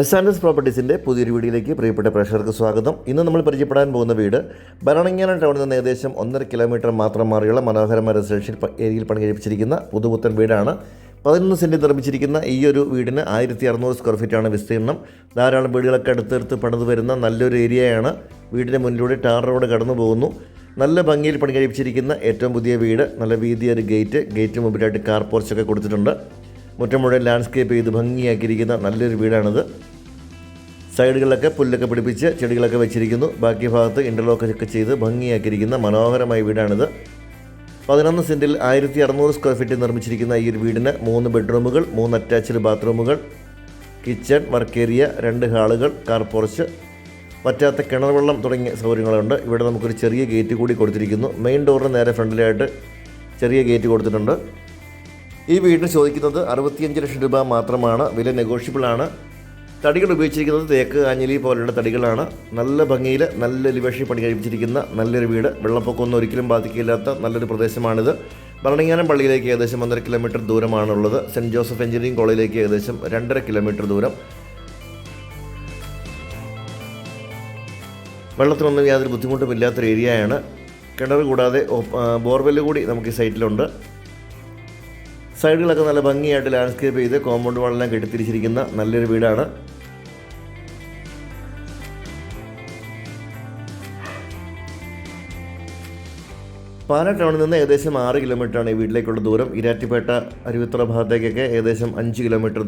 S and S പ്രോപ്പർട്ടീസിന്റെ പുതിയൊരു വീഡിയോയിലേക്ക് പ്രിയപ്പെട്ട പ്രേക്ഷകർക്ക് സ്വാഗതം. ഇന്ന് നമ്മൾ പരിചയപ്പെടാൻ പോകുന്ന വീട് ഭരണങ്ങാനം ടൗണിൽ നിന്ന് ഏകദേശം ഒന്നര കിലോമീറ്റർ മാത്രം മാറിയുള്ള മനോഹരമായ റെസിഡൻഷ്യൽ ഏരിയയിൽ പണി കഴിപ്പിച്ചിരിക്കുന്ന പുതുപുത്തൻ വീടാണ്. പതിനൊന്ന് സെന്റിൽ നിർമ്മിച്ചിരിക്കുന്ന ഈ ഒരു വീടിന് ആയിരത്തി അറുന്നൂറ് സ്ക്വയർ ഫീറ്റാണ് വിസ്തീർണം. ധാരാളം വീടുകളൊക്കെ അടുത്തെടുത്ത് പണിത് വരുന്ന നല്ലൊരു ഏരിയയാണ്. വീടിന്റെ മുന്നിലൂടെ ടാർ റോഡ് കടന്നു പോകുന്നു. നല്ല ഭംഗിയിൽ പണി കഴിപ്പിച്ചിരിക്കുന്ന ഏറ്റവും പുതിയ വീട്. നല്ല വീതിയൊരു ഗേറ്റ് ഗേറ്റ് മുമ്പിലായിട്ട് കാർ പോർച്ചൊക്കെ കൊടുത്തിട്ടുണ്ട്. മുറ്റം മുഴുവൻ ലാൻഡ്സ്കേപ്പ് ചെയ്ത് ഭംഗിയാക്കിയിരിക്കുന്ന നല്ലൊരു വീടാണിത്. സൈഡുകളിലൊക്കെ പുല്ലൊക്കെ പിടിപ്പിച്ച് ചെടികളൊക്കെ വെച്ചിരിക്കുന്നു. ബാക്കി ഭാഗത്ത് ഇന്റർലോക്ക് ഒക്കെ ചെയ്ത് ഭംഗിയാക്കിയിരിക്കുന്ന മനോഹരമായ വീടാണിത്. പതിനൊന്ന് സെന്റിൽ ആയിരത്തി അറുന്നൂറ് സ്ക്വയർ ഫീറ്റിൽ നിർമ്മിച്ചിരിക്കുന്ന ഈ ഒരു വീടിന് മൂന്ന് ബെഡ്റൂമുകൾ മൂന്ന് അറ്റാച്ച്ഡ് ബാത്റൂമുകൾ കിച്ചൺ വർക്ക് ഏരിയ രണ്ട് ഹാളുകൾ കാർ പോർച്ച് പറ്റാത്ത കിണർ വെള്ളം തുടങ്ങിയ സൗകര്യങ്ങളുണ്ട്. ഇവിടെ നമുക്കൊരു ചെറിയ ഗേറ്റ് കൂടി കൊടുത്തിരിക്കുന്നു. മെയിൻ ഡോറിന് നേരെ ഫ്രണ്ടിലായിട്ട് ചെറിയ ഗേറ്റ് കൊടുത്തിട്ടുണ്ട്. ഈ വീടിന് ചോദിക്കുന്നത് അറുപത്തിയഞ്ച് ലക്ഷം രൂപ മാത്രമാണ്. വില നെഗോഷ്യബിൾ ആണ്. തടികൾ ഉപയോഗിച്ചിരിക്കുന്നത് തേക്ക് ആഞ്ഞിലി പോലെയുള്ള തടികളാണ്. നല്ല ഭംഗിയിൽ നല്ല ലിവേഷി പണി കഴിപ്പിച്ചിരിക്കുന്ന നല്ലൊരു വീട്. വെള്ളപ്പൊക്കമൊന്നും ഒരിക്കലും ബാധിക്കില്ലാത്ത നല്ലൊരു പ്രദേശമാണിത്. ഭരണങ്ങാനം പള്ളിയിലേക്ക് ഏകദേശം ഒന്നര കിലോമീറ്റർ ദൂരമാണുള്ളത്. സെന്റ് ജോസഫ് എഞ്ചിനീയറിംഗ് കോളേജിലേക്ക് ഏകദേശം രണ്ടര കിലോമീറ്റർ ദൂരം. വെള്ളത്തിനൊന്നും യാതൊരു ബുദ്ധിമുട്ടും ഇല്ലാത്തൊരു ഏരിയയാണ്. കിണർ കൂടാതെ ബോർവെല്ല് കൂടി നമുക്ക് ഈ സൈറ്റിലുണ്ട്. സൈഡുകളൊക്കെ നല്ല ഭംഗിയായിട്ട് ലാൻഡ്സ്കേപ്പ് ചെയ്ത് കോമ്പൗണ്ട് വാളെല്ലാം കെട്ടിത്തിരിച്ചിരിക്കുന്ന നല്ലൊരു വീടാണ്. പാല ടൗണിൽ നിന്ന് ഏകദേശം ആറ് കിലോമീറ്ററാണ് ഈ വീട്ടിലേക്കുള്ള ദൂരം. ഇരാറ്റിപ്പേട്ട അരുവിത്തുറ ഭാഗത്തേക്കൊക്കെ ഏകദേശം അഞ്ച് കിലോമീറ്റർ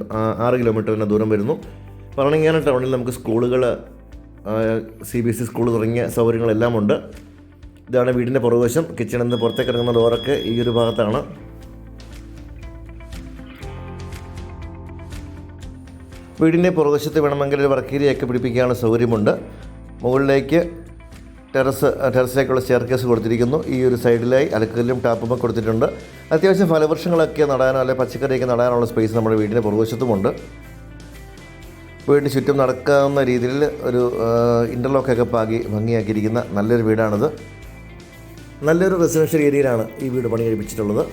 ആറ് കിലോമീറ്റർ തന്നെ ദൂരം വരുന്നു. പറഞ്ഞങ്ങാനം ടൗണിൽ നമുക്ക് സ്കൂളുകൾ C B S E school തുടങ്ങിയ സൗകര്യങ്ങളെല്ലാം ഉണ്ട്. ഇതാണ് വീടിന്റെ പുറകുവശം. കിച്ചണിൽ നിന്ന് പുറത്തേക്ക് ഇറങ്ങുന്ന ഡോറൊക്കെ ഈ ഒരു ഭാഗത്താണ്. വീടിന്റെ പുറകുവശത്ത് വേണമെങ്കിൽ ഒരു വർക്കീരിയൊക്കെ പിടിപ്പിക്കാനുള്ള സൗകര്യമുണ്ട്. മുകളിലേക്ക് ടെറസ് ടെറസിലേക്കുള്ള സ്റ്റെയർക്കേസ് കൊടുത്തിരിക്കുന്നു. ഈ ഒരു സൈഡിലായി അലക്കല്ലും ടാപ്പും കൊടുത്തിട്ടുണ്ട്. അത്യാവശ്യം ഫലവൃക്ഷങ്ങളൊക്കെ നടാനോ അല്ലെങ്കിൽ പച്ചക്കറിയൊക്കെ നടാനുള്ള സ്പേസ് നമ്മുടെ വീടിന്റെ പുറകുവശത്തുമുണ്ട്. വീടിന് ചുറ്റും നടക്കാവുന്ന രീതിയിൽ ഒരു ഇന്റർലോക്കൊക്കെ പാകി ഭംഗിയാക്കിയിരിക്കുന്ന നല്ലൊരു വീടാണിത്. നല്ലൊരു റെസിഡൻഷ്യൽ ഏരിയയിലാണ് ഈ വീട് പണി കഴിപ്പിച്ചിട്ടുള്ളത്.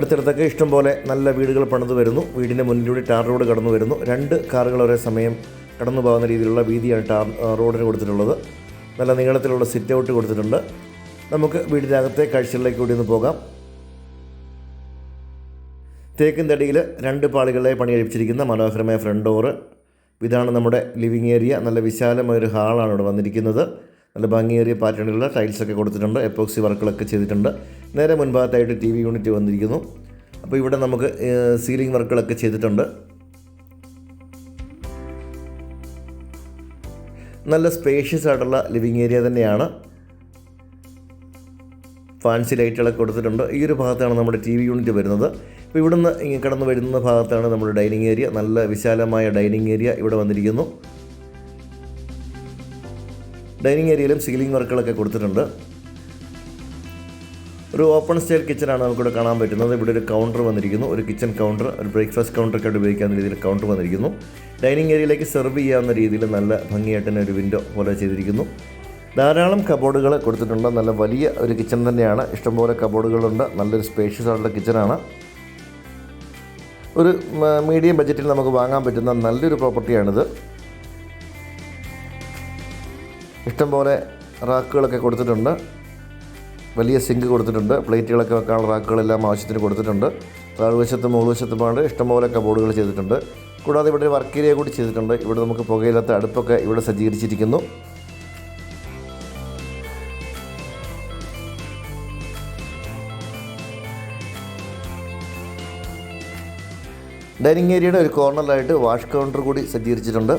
അടുത്തടുത്തൊക്കെ ഇഷ്ടംപോലെ നല്ല വീടുകൾ പണിത് വരുന്നു. വീടിന്റെ മുന്നിലൂടെ ടാർ റോഡ് കടന്നു വരുന്നു. രണ്ട് കാറുകൾ ഒരേ സമയം കടന്നു പോകുന്ന രീതിയിലുള്ള വീതിയാണ് ടാർ റോഡിന് കൊടുത്തിട്ടുള്ളത്. നല്ല നീളത്തിലുള്ള സിറ്റ് ഔട്ട് കൊടുത്തിട്ടുണ്ട്. നമുക്ക് വീടിന്റെ അകത്തെ കാഴ്ചകളിലേക്ക് കൂടി ഒന്ന് പോകാം. തേക്കിൻ തടിയിൽ രണ്ട് പാളികളെ പണി കഴിപ്പിച്ചിരിക്കുന്ന മനോഹരമായ ഫ്രണ്ട് ഡോറ് ഇതാണ് നമ്മുടെ ലിവിങ് ഏരിയ നല്ല വിശാലമായ ഒരു ഹാളാണ് ഇവിടെ വന്നിരിക്കുന്നത്. നല്ല ഭംഗിയേറിയ പാറ്റേണിലുള്ള ടൈൽസൊക്കെ കൊടുത്തിട്ടുണ്ട്. എപ്പോക്സി വർക്കുകളൊക്കെ ചെയ്തിട്ടുണ്ട്. നേരെ മുൻഭാഗത്തായിട്ട് ടി വി യൂണിറ്റ് വന്നിരിക്കുന്നു. അപ്പോൾ ഇവിടെ നമുക്ക് സീലിംഗ് വർക്കുകളൊക്കെ ചെയ്തിട്ടുണ്ട്. നല്ല സ്പേഷ്യസ് ആയിട്ടുള്ള ലിവിങ് ഏരിയ തന്നെയാണ്. ഫാൻസി ലൈറ്റുകളൊക്കെ കൊടുത്തിട്ടുണ്ട്. ഈ ഒരു ഭാഗത്താണ് നമ്മുടെ ടി വി യൂണിറ്റ് വരുന്നത്. അപ്പോൾ ഇവിടുന്ന് കടന്നു വരുന്ന ഭാഗത്താണ് നമ്മുടെ ഡൈനിങ് ഏരിയ. നല്ല വിശാലമായ ഡൈനിങ് ഏരിയ ഇവിടെ വന്നിരിക്കുന്നു. ഡൈനിങ് ഏരിയയിലും സീലിംഗ് വർക്കുകളൊക്കെ കൊടുത്തിട്ടുണ്ട്. ഒരു ഓപ്പൺ സ്റ്റൈൽ കിച്ചണാണ് നമുക്കിവിടെ കാണാൻ പറ്റുന്നത്. ഇവിടെ ഒരു കൗണ്ടർ വന്നിരിക്കുന്നു. ഒരു കിച്ചൺ കൗണ്ടർ ഒരു ബ്രേക്ക്ഫാസ്റ്റ് കൗണ്ടറൊക്കെ ആയിട്ട് ഉപയോഗിക്കാവുന്ന രീതിയിൽ കൗണ്ടർ വന്നിരിക്കുന്നു. ഡൈനിങ് ഏരിയയിലേക്ക് സെർവ് ചെയ്യാവുന്ന രീതിയിൽ നല്ല ഭംഗിയായിട്ട് തന്നെ ഒരു വിൻഡോ പോലെ ചെയ്തിരിക്കുന്നു. ധാരാളം കബോർഡുകൾ കൊടുത്തിട്ടുണ്ട്. നല്ല വലിയ ഒരു കിച്ചൺ തന്നെയാണ്. ഇഷ്ടംപോലെ കബോർഡുകളുണ്ട്. നല്ലൊരു സ്പേഷ്യസ് ആയിട്ടുള്ള കിച്ചനാണ്. ഒരു മീഡിയം ബജറ്റിൽ നമുക്ക് വാങ്ങാൻ പറ്റുന്ന നല്ലൊരു പ്രോപ്പർട്ടിയാണിത്. ഇഷ്ടംപോലെ റാക്കുകളൊക്കെ കൊടുത്തിട്ടുണ്ട്. വലിയ സിങ്ക് കൊടുത്തിട്ടുണ്ട്. പ്ലേറ്റുകളൊക്കെ വെക്കാനുള്ള റാക്കുകളെല്ലാം ആവശ്യത്തിന് കൊടുത്തിട്ടുണ്ട്. താഴ്വശത്തും പാണ്ട് ഇഷ്ടംപോലെ കബോർഡുകൾ ചെയ്തിട്ടുണ്ട്. കൂടാതെ ഇവിടെ ഒരു വർക്ക് ഏരിയ കൂടി ചെയ്തിട്ടുണ്ട്. ഇവിടെ നമുക്ക് പുകയില്ലാത്ത അടുപ്പൊക്കെ ഇവിടെ സജ്ജീകരിച്ചിരിക്കുന്നു. ഡൈനിങ് ഏരിയയുടെ ഒരു കോർണറിലായിട്ട് വാഷ് കൗണ്ടർ കൂടി സജ്ജീകരിച്ചിട്ടുണ്ട്.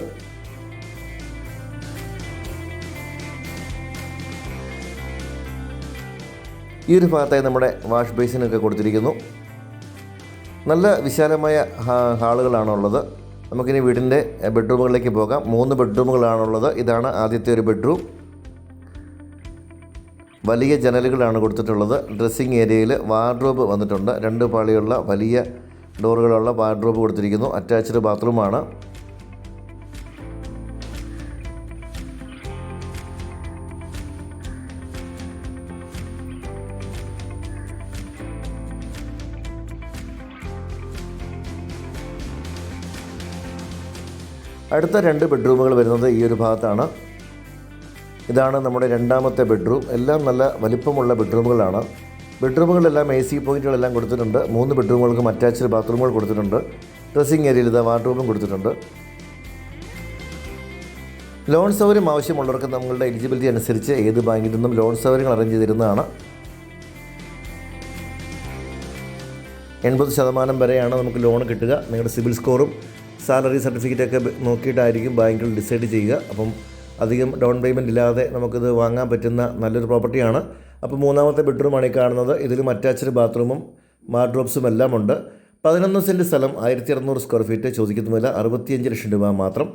ഈ ഒരു ഭാഗത്തായി നമ്മുടെ വാഷ് ബേസിനൊക്കെ കൊടുത്തിരിക്കുന്നു. നല്ല വിശാലമായ ഹാളുകളാണുള്ളത്. നമുക്കിനി വീടിന്റെ ബെഡ്റൂമുകളിലേക്ക് പോകാം. മൂന്ന് ബെഡ്റൂമുകളാണുള്ളത്. ഇതാണ് ആദ്യത്തെ ഒരു ബെഡ്റൂം. വലിയ ജനലുകളാണ് കൊടുത്തിട്ടുള്ളത്. ഡ്രസ്സിങ് ഏരിയയിൽ വാർഡ്രോബ് വന്നിട്ടുണ്ട്. രണ്ട് പാളിയുള്ള വലിയ ഡോറുകളുള്ള വാർഡ്രോബ് കൊടുത്തിരിക്കുന്നു. അറ്റാച്ച്ഡ് ബാത്റൂമാണ്. അടുത്ത രണ്ട് ബെഡ്റൂമുകൾ വരുന്നത് ഈ ഒരു ഭാഗത്താണ്. ഇതാണ് നമ്മുടെ രണ്ടാമത്തെ ബെഡ്റൂം. എല്ലാം നല്ല വലിപ്പമുള്ള ബെഡ്റൂമുകളാണ്. ബെഡ്റൂമുകളിലെല്ലാം എ സി പോയിന്റുകളെല്ലാം കൊടുത്തിട്ടുണ്ട്. മൂന്ന് ബെഡ്റൂമുകൾക്കും അറ്റാച്ച്ഡ് ബാത്റൂമുകൾ കൊടുത്തിട്ടുണ്ട്. ഡ്രസ്സിംഗ് ഏരിയയിൽ ഇത് വാർഡ്രോബും കൊടുത്തിട്ടുണ്ട്. ലോൺ സൗകര്യം ആവശ്യമുള്ളവർക്ക് നമ്മളുടെ എലിജിബിലിറ്റി അനുസരിച്ച് ഏത് ബാങ്കിൽ നിന്നും ലോൺ സൗകര്യങ്ങൾ അറേഞ്ച് ചെയ്ത് തരുന്നതാണ് എൺപത് ശതമാനം വരെയാണ് നമുക്ക് ലോൺ കിട്ടുക. നിങ്ങളുടെ സിബിൽ സ്കോറും സാലറി സർട്ടിഫിക്കറ്റൊക്കെ നോക്കിയിട്ടായിരിക്കും ബാങ്കുകൾ ഡിസൈഡ് ചെയ്യുക. അപ്പം അധികം ഡൗൺ പേയ്മെന്റ് ഇല്ലാതെ നമുക്കിത് വാങ്ങാൻ പറ്റുന്ന നല്ലൊരു പ്രോപ്പർട്ടിയാണ്. അപ്പോൾ മൂന്നാമത്തെ ബെഡ്റൂമാണ് ഈ കാണുന്നത്. ഇതിലും അറ്റാച്ച്ഡ് ബാത്റൂമും വാർഡ്രോബ്സും എല്ലാം ഉണ്ട് പതിനൊന്ന് സെന്റ് സ്ഥലം ആയിരത്തി അറുന്നൂറ് സ്ക്വയർ ഫീറ്റ് ചോദിക്കുന്ന വില അറുപത്തിയഞ്ച് ലക്ഷം രൂപ മാത്രം.